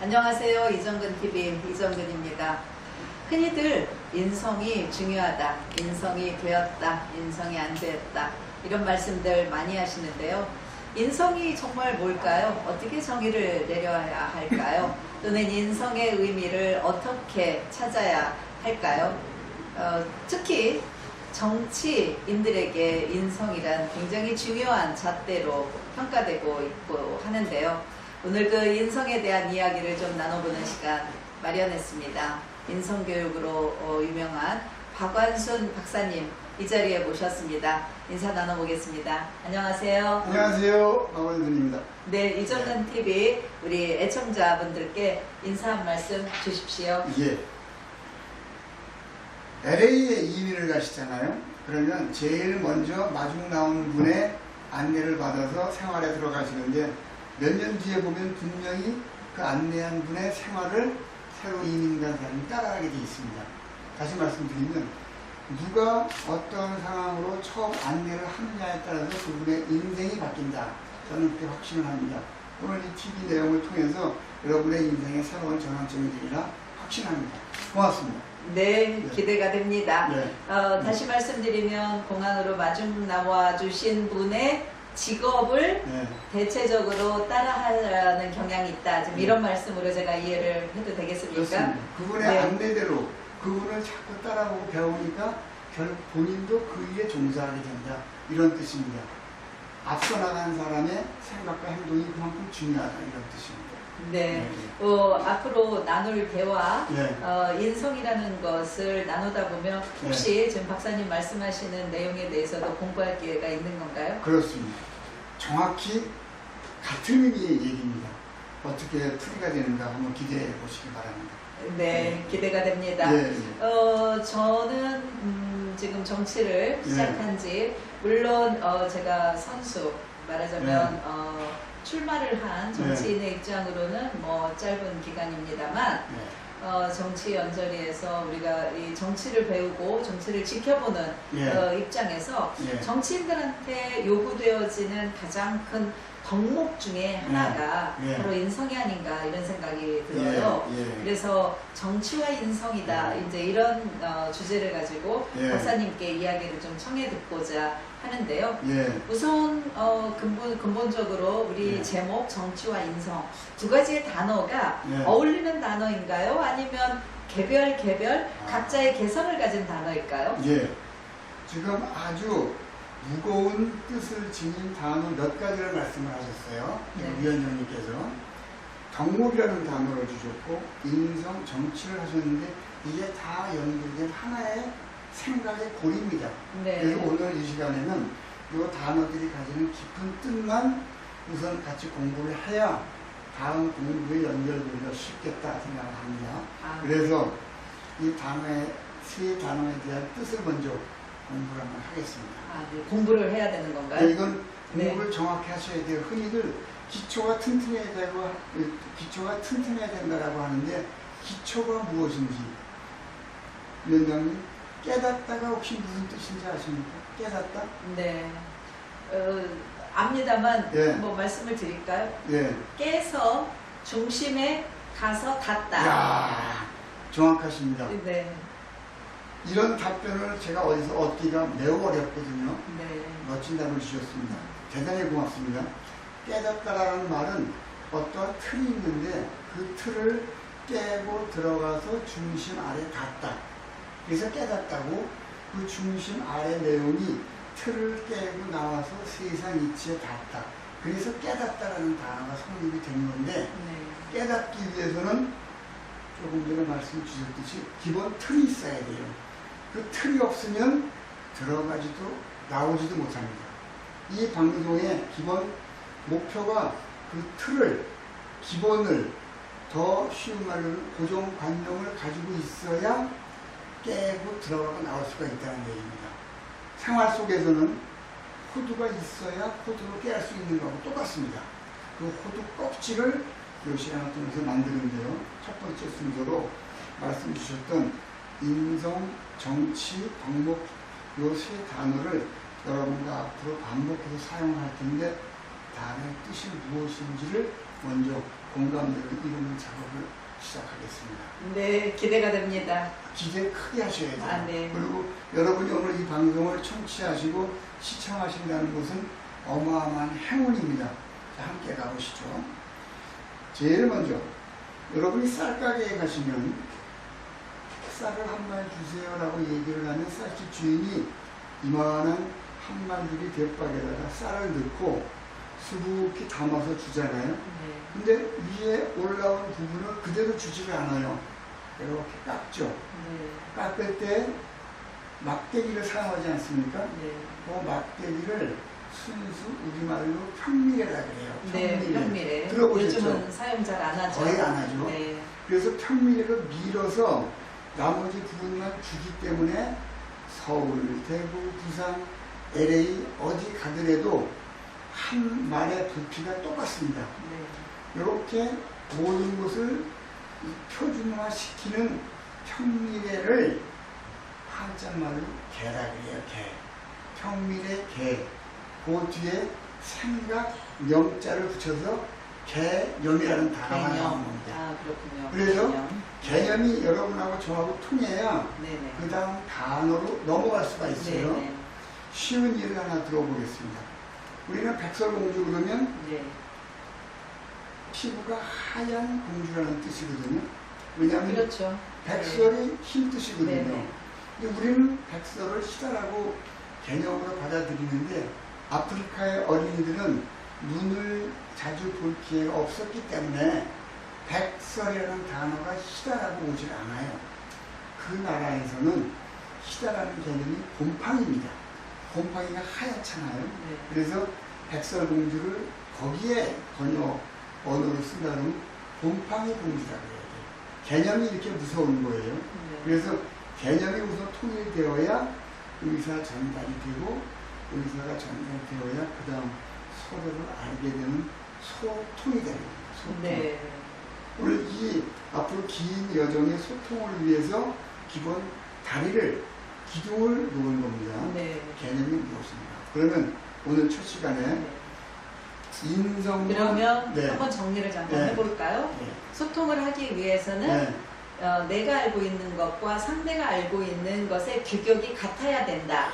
안녕하세요. 이정근 TV 이정근입니다. 흔히들 인성이 중요하다, 인성이 되었다, 인성이 안 되었다 이런 말씀들 많이 하시는데요. 인성이 정말 뭘까요? 어떻게 정의를 내려야 할까요? 또는 인성의 의미를 어떻게 찾아야 할까요? 어, 특히 정치인들에게 인성이란 굉장히 중요한 잣대로 평가되고 있고 하는데요. 오늘 그 인성에 대한 이야기를 좀 나눠보는 시간 마련했습니다. 인성교육으로 어, 유명한 박완순 박사님 이 자리에 모셨습니다. 인사 나눠보겠습니다. 안녕하세요. 안녕하세요. 박원순입니다. 네, 이정근 TV 우리 애청자분들께 인사 한 말씀 주십시오. 예. LA에 이민을 가시잖아요. 그러면 제일 먼저 마중 나온 분의 안내를 받아서 생활에 들어가시는데 몇 년 뒤에 보면 분명히 그 안내한 분의 생활을 새로 이민 간 사람이 따라가게 돼 있습니다. 다시 말씀드리면 누가 어떤 상황으로 처음 안내를 하느냐에 따라서 그분의 인생이 바뀐다. 저는 그렇게 확신을 합니다. 오늘 이 TV 내용을 통해서 여러분의 인생의 새로운 전환점이 되리라 확신합니다. 고맙습니다. 네, 기대가 됩니다. 네. 어, 다시 말씀드리면 공항으로 마중 나와 주신 분의 직업을 네. 대체적으로 따라하라는 경향이 있다. 지금 네. 이런 말씀으로 제가 이해를 해도 되겠습니까? 그렇습니다. 그분의 네. 안내대로 그분을 자꾸 따라보고 배우니까 결국 본인도 그 일에 종사하게 된다. 이런 뜻입니다. 앞서 나간 사람의 생각과 행동이 그만큼 중요하다. 이런 뜻입니다. 네. 어, 앞으로 나눌 대화, 네. 어, 인성이라는 것을 나누다 보면 혹시 지금 박사님 말씀하시는 내용에 대해서도 공부할 기회가 있는 건가요? 그렇습니다. 정확히 같은 의미의 얘기입니다. 어떻게 풀이가 되는가 한번 기대해 보시기 바랍니다. 네, 기대가 됩니다. 예, 예. 어, 저는 음, 지금 정치를 네. 시작한 지 물론 어, 제가 선수 말하자면 네. 어, 출마를 한 정치인의 입장으로는 뭐 짧은 기간입니다만 네. 어, 정치 연설위에서 우리가 이 정치를 배우고 정치를 지켜보는 예. 어, 입장에서 예. 정치인들한테 요구되어지는 가장 큰 덕목 중에 하나가 예. 바로 인성이 아닌가 이런 생각이 들어요. 예, 예. 그래서 정치와 인성이다 예. 이제 이런 어, 주제를 가지고 예. 박사님께 이야기를 좀 청해 듣고자 하는데요. 예. 우선 어, 근본 근본적으로 우리 예. 제목 정치와 인성 두 가지의 단어가 예. 어울리는 단어인가요? 아니면 개별 개별 아. 각자의 개성을 가진 단어일까요? 예. 지금 아주 무거운 뜻을 지닌 단어 몇 가지를 말씀을 하셨어요. 네. 위원장님께서. 덕목이라는 단어를 주셨고, 인성, 정치를 하셨는데, 이게 다 연결된 하나의 생각의 고리입니다. 네. 그래서 오늘 이 시간에는 이 단어들이 가지는 깊은 뜻만 우선 같이 공부를 해야 다음 공부에 연결되기가 쉽겠다 생각을 합니다. 아, 그래서 이 단어의 세 단어에 대한 뜻을 먼저 공부를 한번 하겠습니다. 아, 네. 공부를 해야 되는 건가요? 네, 이건 네. 공부를 정확히 하셔야 돼요. 흔히들 기초가 튼튼해야 되고 기초가 튼튼해야 된다라고 하는데 기초가 무엇인지 위원장님 깨닫다가 혹시 무슨 뜻인지 아십니까? 깨닫다? 네. 어, 압니다만 예. 뭐 말씀을 드릴까요? 예. 깨서 중심에 가서 닿다. 야 정확하십니다. 네. 이런 답변을 제가 어디서 얻기가 매우 어렵거든요. 네. 멋진 답을 주셨습니다. 대단히 고맙습니다. 깨닫다라는 말은 어떠한 틀이 있는데 그 틀을 깨고 들어가서 중심 아래 닿다. 그래서 깨닫다고 그 중심 아래 내용이 틀을 깨고 나와서 세상 이치에 닿다. 그래서 깨닫다라는 단어가 성립이 된 건데 네. 깨닫기 위해서는 조금 전에 말씀 주셨듯이 기본 틀이 있어야 돼요. 그 틀이 없으면 들어가지도 나오지도 못합니다. 이 방송의 기본 목표가 그 틀을, 기본을 더 쉬운 말로는 고정관념을 가지고 있어야 깨고 들어가고 나올 수가 있다는 얘기입니다. 생활 속에서는 호두가 있어야 호두를 깨할 수 있는 거하고 똑같습니다. 그 호두 껍질을 이 시간을 통해서 만드는데요. 첫 번째 순서로 말씀 주셨던 인성, 정치, 덕목 요 세 단어를 여러분과 앞으로 반복해서 사용할 텐데 단어의 뜻이 무엇인지를 먼저 공감대로 이루는 작업을 시작하겠습니다. 네, 기대가 됩니다. 기대 크게 하셔야 돼요. 아, 네. 그리고 여러분이 오늘 이 방송을 청취하시고 시청하신다는 것은 어마어마한 행운입니다. 자, 함께 가보시죠. 제일 먼저 여러분이 쌀가게에 가시면 쌀을 한 마리 주세요라고 얘기를 하면 쌀집 주인이 이만한 한 마리들이 대박에다가 쌀을 넣고 수북히 담아서 주잖아요. 네. 근데 위에 올라온 부분을 그대로 주지를 않아요. 이렇게 깎죠. 네. 깎을 때 막대기를 사용하지 않습니까? 네. 그 막대기를 순수 우리말로 평미래라 그래요. 네, 평미래. 들어보셨죠? 요즘은 사용 잘 안 하죠. 거의 안 하죠. 네. 그래서 평미래를 밀어서 나머지 부분만 주기 때문에 서울, 대구, 부산, LA 어디 가더라도 한 말의 부피가 똑같습니다. 네. 이렇게 모든 것을 이 표준화시키는 평미래를 한자말로 개라 그래요, 개. 평미래 개. 그 뒤에 생각 명자를 붙여서 개념이라는 단어가 나오는 개념. 겁니다. 아, 그렇군요. 그래서? 개념. 개념이 여러분하고 저하고 통해야 네네. 그 다음 단어로 넘어갈 수가 있어요. 네네. 쉬운 예를 하나 들어보겠습니다. 우리는 백설공주 그러면 네. 피부가 하얀 공주라는 뜻이거든요. 왜냐하면 그렇죠. 백설이 흰 뜻이거든요. 네네. 근데 우리는 백설을 희다라고 개념으로 받아들이는데 아프리카의 어린이들은 눈을 자주 볼 기회가 없었기 때문에 백설이라는 단어가 희다라고 오질 않아요. 그 나라에서는 희다라는 개념이 곰팡이입니다. 곰팡이가 하얗잖아요. 네. 그래서 백설공주를 거기에 번역 언어로 쓴다 그러면 곰팡이 공주라고 해야 돼요. 개념이 이렇게 무서운 거예요. 네. 그래서 개념이 우선 통일되어야 의사 전달이 되고 의사가 전달되어야 그 다음 서로를 알게 되는 소통이 되는 거예요. 소통. 네. 오늘 이 앞으로 긴 여정의 소통을 위해서 기본 다리를 기둥을 놓은 겁니다. 네. 개념이 무엇입니까? 그러면 오늘 첫 시간에 네. 인성과 그러면 네. 한번 정리를 잠깐 네. 해볼까요? 네. 소통을 하기 위해서는 네. 어, 내가 알고 있는 것과 상대가 알고 있는 것의 규격이 같아야 된다.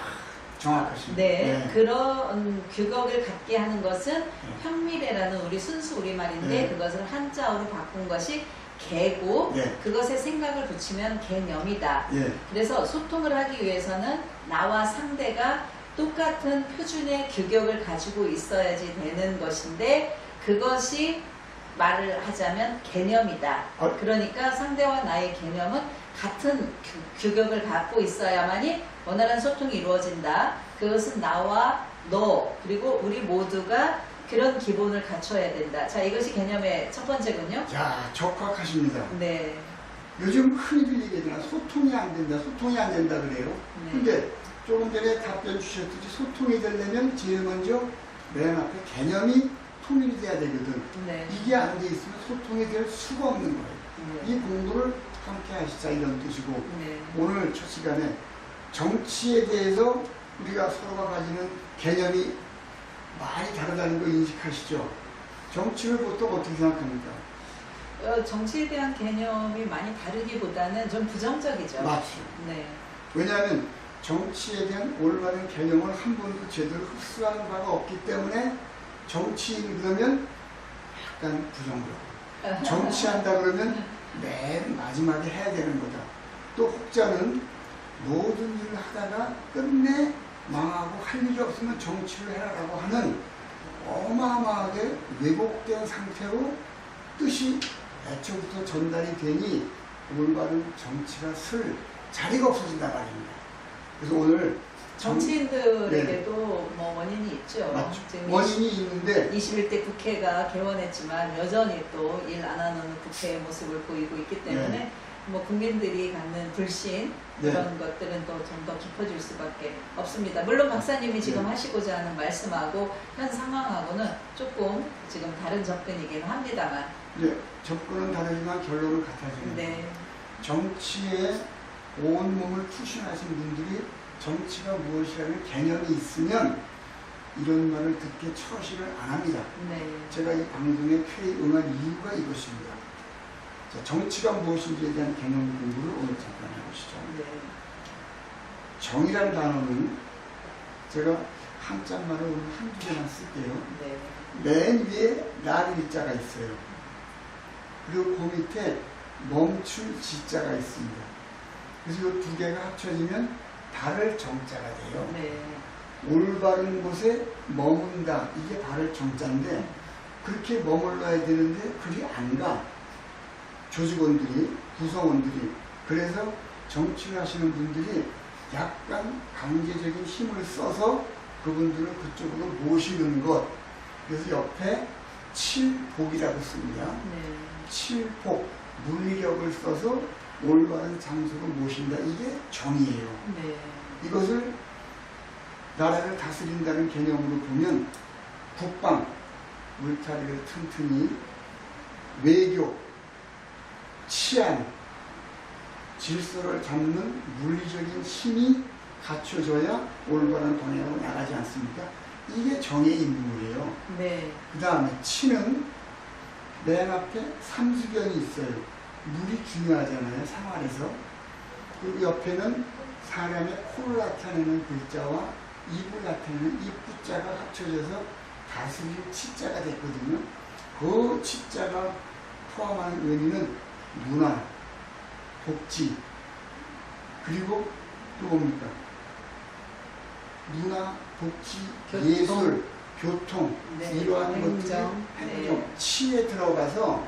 정확하십니다. 네, 그런 규격을 갖게 하는 것은 네. 평미래라는 우리 순수 우리말인데 네. 그것을 한자어로 바꾼 것이 개고 네. 그것에 생각을 붙이면 개념이다. 예. 그래서 소통을 하기 위해서는 나와 상대가 똑같은 표준의 규격을 가지고 있어야지 되는 것인데 그것이 말을 하자면 개념이다. 어. 그러니까 상대와 나의 개념은 같은 규, 규격을 갖고 있어야만이 원활한 소통이 이루어진다. 그것은 나와 너 그리고 우리 모두가 그런 기본을 갖춰야 된다. 자, 이것이 개념의 첫 번째군요. 자, 적확하십니다. 네. 요즘 흔히 얘기하잖아. 소통이 안 된다, 소통이 안 된다 그래요. 네. 근데 조금 전에 답변 주셨듯이 소통이 되려면 제일 먼저 맨 앞에 개념이 통일이 돼야 되거든. 네. 이게 안 돼 있으면 소통이 될 수가 없는 거예요. 네. 이 공부를 함께 하시자 이런 뜻이고 네. 오늘 첫 시간에 정치에 대해서 우리가 서로가 가지는 개념이 많이 다르다는 거 인식하시죠? 정치를 보통 어떻게 생각합니까? 어, 정치에 대한 개념이 많이 다르기보다는 좀 부정적이죠. 맞죠. 네. 왜냐하면 정치에 대한 올바른 개념을 한 번도 제대로 흡수하는 바가 없기 때문에 정치인 그러면 약간 부정적. 정치한다 그러면 맨 마지막에 해야 되는 거다. 또 혹자는 모든 일을 하다가 끝내 망하고 할 일이 없으면 정치를 해라라고 하는 어마어마하게 왜곡된 상태로 뜻이 애초부터 전달이 되니 올바른 정치가 쓸 자리가 없어진단 말입니다. 그래서 오늘 정- 정치인들에게도 뭐 원인이 있죠. 맞죠. 원인이 있는데 21대 국회가 개원했지만 여전히 또 일 안 하는 국회의 모습을 보이고 있기 때문에 뭐 국민들이 갖는 불신 네. 그런 것들은 또 좀 더 깊어질 수밖에 없습니다. 물론 박사님이 지금 네. 하시고자 하는 말씀하고 현 상황하고는 조금 지금 다른 접근이긴 합니다만, 이제 접근은 다르지만 결론은 같아집니다. 네, 정치에 온 몸을 투신하신 분들이 정치가 무엇이라는 개념이 있으면 이런 말을 듣게 처시를 안 합니다. 네. 제가 이 방송에 쾌히 응한 이유가 이것입니다. 자, 정치가 무엇인지에 대한 개념 공부를 오늘 잠깐 해보시죠. 네. 정이라는 단어는 제가 한자말을 오늘 한두 개만 쓸게요. 네. 맨 위에 라는 자가 있어요. 그리고 그 밑에 멈출 지자가 있습니다. 그래서 이 두 개가 합쳐지면 발을 정자가 돼요. 네. 올바른 곳에 머문다. 이게 발을 정자인데 그렇게 머물러야 되는데 그리 안 가. 조직원들이, 구성원들이. 그래서 정치를 하시는 분들이 약간 강제적인 힘을 써서 그분들을 그쪽으로 모시는 것. 그래서 옆에 칠복이라고 씁니다. 네. 칠복, 물리력을 써서 올바른 장소로 모신다. 이게 정이에요. 네. 이것을 나라를 다스린다는 개념으로 보면 국방, 물타리를 튼튼히 외교, 치안, 질서를 잡는 물리적인 힘이 갖춰져야 올바른 방향으로 나가지 않습니까? 이게 정의 임무예요. 네. 그 다음에 치는 맨 앞에 삼수견이 있어요. 물이 중요하잖아요, 생활에서. 그리고 옆에는 사람의 코를 나타내는 글자와 입을 나타내는 입구자가 합쳐져서 다스릴 치자가 됐거든요. 그 치자가 포함하는 의미는 문화, 복지, 그리고 또 뭡니까? 문화, 복지, 교통. 예술, 교통, 네. 이러한 것들이 행정. 네. 치에 들어가서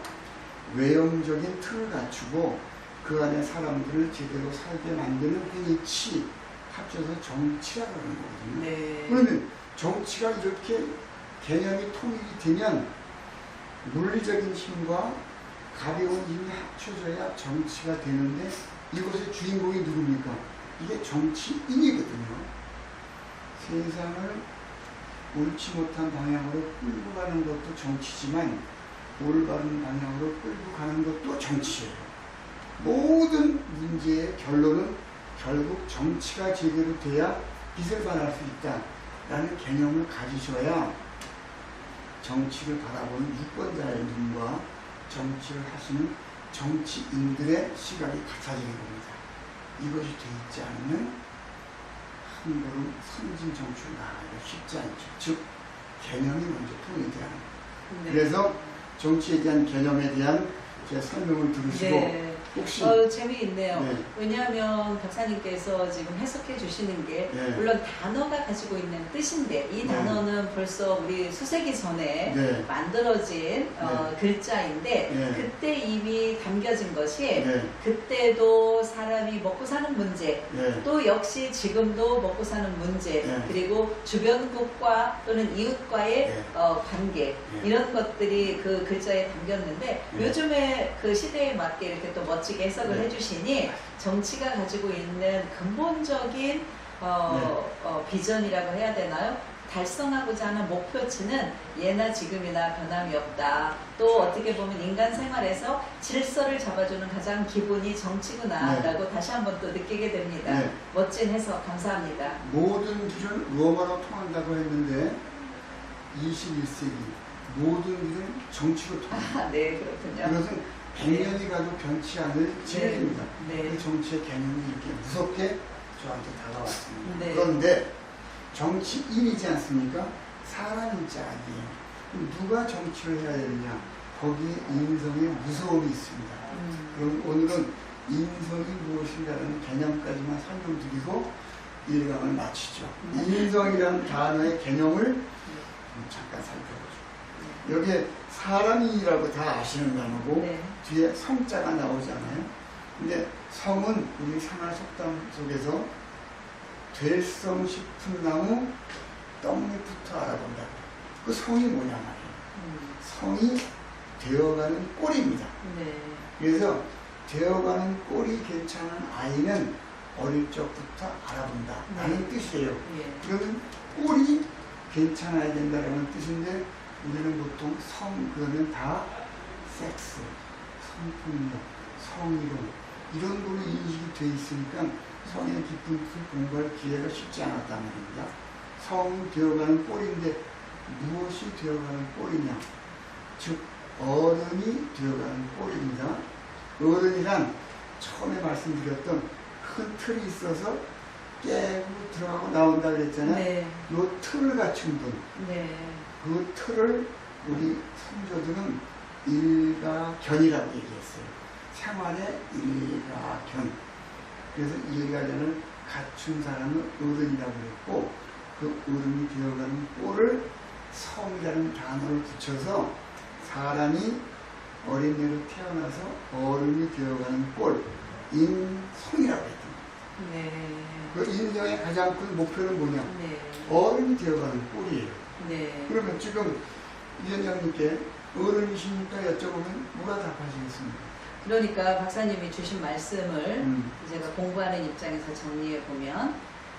외형적인 틀을 갖추고 그 안에 사람들을 제대로 살게 만드는 행위 치 합쳐서 정치라고 하는 거거든요. 네. 그러면 정치가 이렇게 개념이 통일이 되면 물리적인 힘과 가벼운 힘이 합쳐져야 정치가 되는데 이것의 주인공이 누굽니까? 이게 정치인이거든요. 세상을 옳지 못한 방향으로 끌고 가는 것도 정치지만 올바른 방향으로 끌고 가는 것도 정치예요. 모든 문제의 결론은 결국 정치가 제대로 돼야 빛을 발할 수 있다라는 개념을 가지셔야 정치를 바라보는 유권자의 눈과 정치를 하시는 정치인들의 시각이 같아지는 겁니다. 이것이 돼 있지 않으면 한 걸음 선진 정치로 나가기가 쉽지 않죠. 즉 개념이 먼저 통일돼야 합니다. 네. 그래서 정치에 대한 개념에 대한 제 설명을 들으시고 네. 혹시 어, 재미있네요. 네. 왜냐하면 박사님께서 지금 해석해 주시는 게 네. 물론 단어가 가지고 있는 뜻인데 이 네. 단어는 벌써 우리 수세기 전에 네. 만들어진 어, 글자인데 네. 그때 이미 담겨진 것이 네, 그때도 사람이 먹고 사는 문제 네, 또 역시 지금도 먹고 사는 문제 네. 그리고 주변국과 또는 이웃과의 네. 어, 관계 네. 이런 것들이 그 글자에 담겼는데 네. 요즘에 그 시대에 맞게 이렇게 또 멋 지게 해석을 네. 해주시니 정치가 가지고 있는 근본적인 어, 네. 어, 비전이라고 해야 되나요? 달성하고자 하는 목표치는 예나 지금이나 변함이 없다. 또 어떻게 보면 인간 생활에서 질서를 잡아주는 가장 기본이 정치구나라고 다시 한번 또 느끼게 됩니다. 네. 멋진 해석 감사합니다. 모든 길은 로마로 통한다고 했는데 21세기 모든 길은 정치로 통합니다. 아, 네, 그렇군요. 그것은 100년이 가도 변치 않을 진리입니다. 네. 그 정치의 개념이 이렇게 무섭게 저한테 다가왔습니다. 네. 그런데 정치인이지 않습니까? 사람인지 아니에요. 그럼 누가 정치를 해야 되느냐? 거기에 인성의 무서움이 있습니다. 음, 그럼 오늘은 인성이 무엇인가라는 개념까지만 설명드리고 일강을 마치죠. 네. 인성이라는 단어의 개념을 잠깐 살펴보죠. 여기에 사람이라고 다 아시는 단어고 네. 뒤에 성자가 나오잖아요. 근데 성은 우리 생활 속담 속에서 될성 싶은 나무 떡잎부터 알아본다. 그 성이 뭐냐 말이에요. 음, 성이 되어가는 꼴입니다. 네. 그래서 되어가는 꼴이 괜찮은 아이는 어릴 적부터 알아본다. 라는 뜻이에요. 예. 그러면 꼴이 괜찮아야 된다는 뜻인데 우리는 보통 성 그러면 다 섹스, 성폭력, 성희롱 이런 걸로 인식이 돼 있으니까 성의 깊은 뜻을 공부할 기회가 쉽지 않았단 말입니다. 성 되어가는 꼴인데 무엇이 되어가는 꼴이냐? 즉 어른이 되어가는 꼴입니다. 어른이란 처음에 말씀드렸던 큰 틀이 있어서 깨고 들어가고 나온다 그랬잖아요. 네. 요 틀을 갖춘 분, 네. 그 틀을 우리 선조들은 일가견이라고 얘기했어요. 생활의 일가견. 그래서 일가견을 갖춘 사람은 어른이라고 그랬고 그 어른이 되어가는 꼴을 성이라는 단어를 붙여서 사람이 어린애로 태어나서 어른이 되어가는 꼴, 인성이라고 했던 거예요. 네. 그 인성의 가장 큰 목표는 뭐냐? 네. 어른이 되어가는 꼴이에요. 네. 그러면 지금 위원장님께 어른이시니까 여쭤보면 뭐라 답하시겠습니까? 그러니까 박사님이 주신 말씀을 음, 제가 공부하는 입장에서 정리해 보면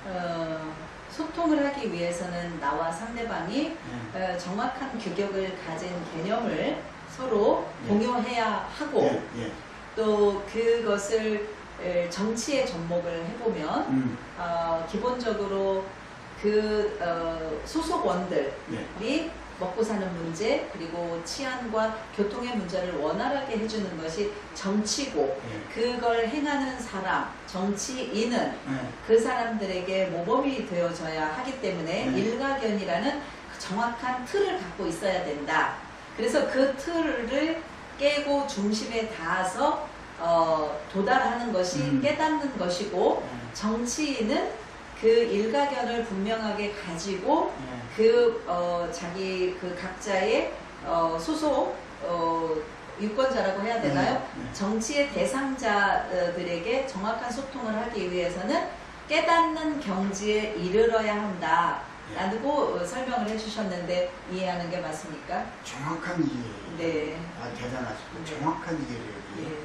어, 소통을 하기 위해서는 나와 상대방이 네. 어, 정확한 규격을 가진 개념을 서로 네. 공유해야 하고 예, 예. 또 그것을 에, 정치에 접목을 해보면 음, 어, 기본적으로 그 어, 소속원들이 예. 먹고 사는 문제 그리고 치안과 교통의 문제를 원활하게 해주는 것이 정치고 예. 그걸 행하는 사람 정치인은 예. 그 사람들에게 모범이 되어져야 하기 때문에 네. 일가견이라는 그 정확한 틀을 갖고 있어야 된다. 그래서 그 틀을 깨고 중심에 닿아서 어, 도달하는 것이 음. 깨닫는 것이고 예. 정치인은 그 일가견을 분명하게 가지고 예. 그 어, 자기 그 각자의 어, 소속 어, 유권자라고 해야 되나요? 네, 정치의 대상자들에게 정확한 소통을 하기 위해서는 깨닫는 경지에 이르러야 한다 라고 어, 설명을 해주셨는데 이해하는 게 맞습니까? 정확한 이해예요. 네. 아, 대단하시고 네. 정확한 이해를 예.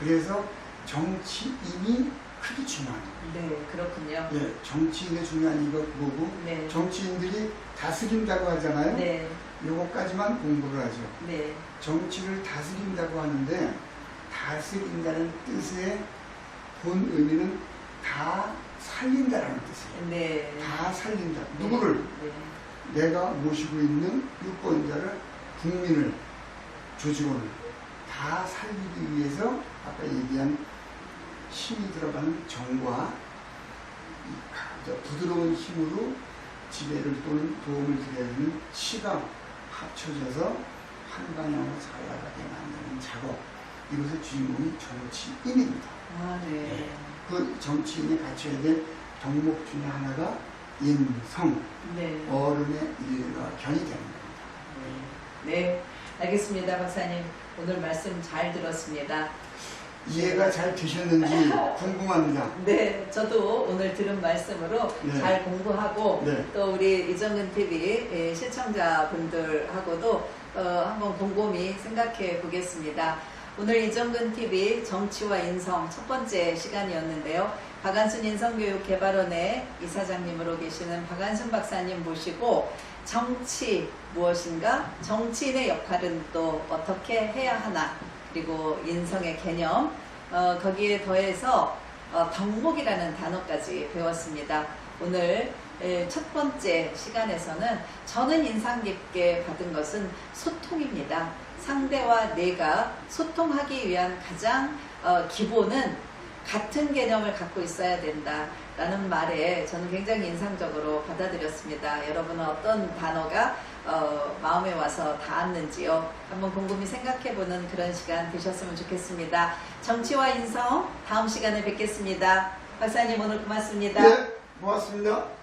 그래서 정치인이 크게 중요합니다. 네, 그렇군요. 예, 정치인의 중요한 이거 뭐고 네. 정치인들이 다스린다고 하잖아요. 네. 요거까지만 공부를 하죠. 네. 정치를 다스린다고 하는데 다스린다는 뜻의 본 의미는 다 살린다라는 뜻이에요. 네. 다 살린다. 누구를? 네. 내가 모시고 있는 유권자를, 국민을, 조직원을 다 살리기 위해서 아까 얘기한 힘이 들어가는 정과 저 부드러운 힘으로 지배를 또는 도움을 드려야 하는 치가 합쳐져서 한 방향으로 잘 나가게 만드는 작업. 이것의 주인공이 정치인입니다. 아, 네. 그 정치인이 갖춰야 될 덕목 중에 하나가 인성, 네. 어른의 일과 견이 되는 겁니다. 네, 알겠습니다, 박사님. 오늘 말씀 잘 들었습니다. 이해가 잘 되셨는지 궁금합니다. 네, 저도 오늘 들은 말씀으로 네. 잘 공부하고 네. 또 우리 이정근 TV 예, 시청자분들하고도 어, 한번 곰곰이 생각해 보겠습니다. 오늘 이정근 TV 정치와 인성 첫 번째 시간이었는데요. 박안순 인성교육개발원의 이사장님으로 계시는 박안순 박사님 모시고 정치 무엇인가? 정치인의 역할은 또 어떻게 해야 하나? 그리고 인성의 개념, 어, 거기에 더해서 어, 덕목이라는 단어까지 배웠습니다. 오늘 에, 첫 번째 시간에서는 저는 인상 깊게 받은 것은 소통입니다. 상대와 내가 소통하기 위한 가장 어, 기본은 같은 개념을 갖고 있어야 된다 라는 말에 저는 굉장히 인상적으로 받아들였습니다. 여러분은 어떤 단어가 어, 마음에 와서 닿았는지요? 한번 곰곰이 생각해보는 그런 시간 되셨으면 좋겠습니다. 정치와 인성 다음 시간에 뵙겠습니다. 박사님 오늘 고맙습니다. 네, 고맙습니다.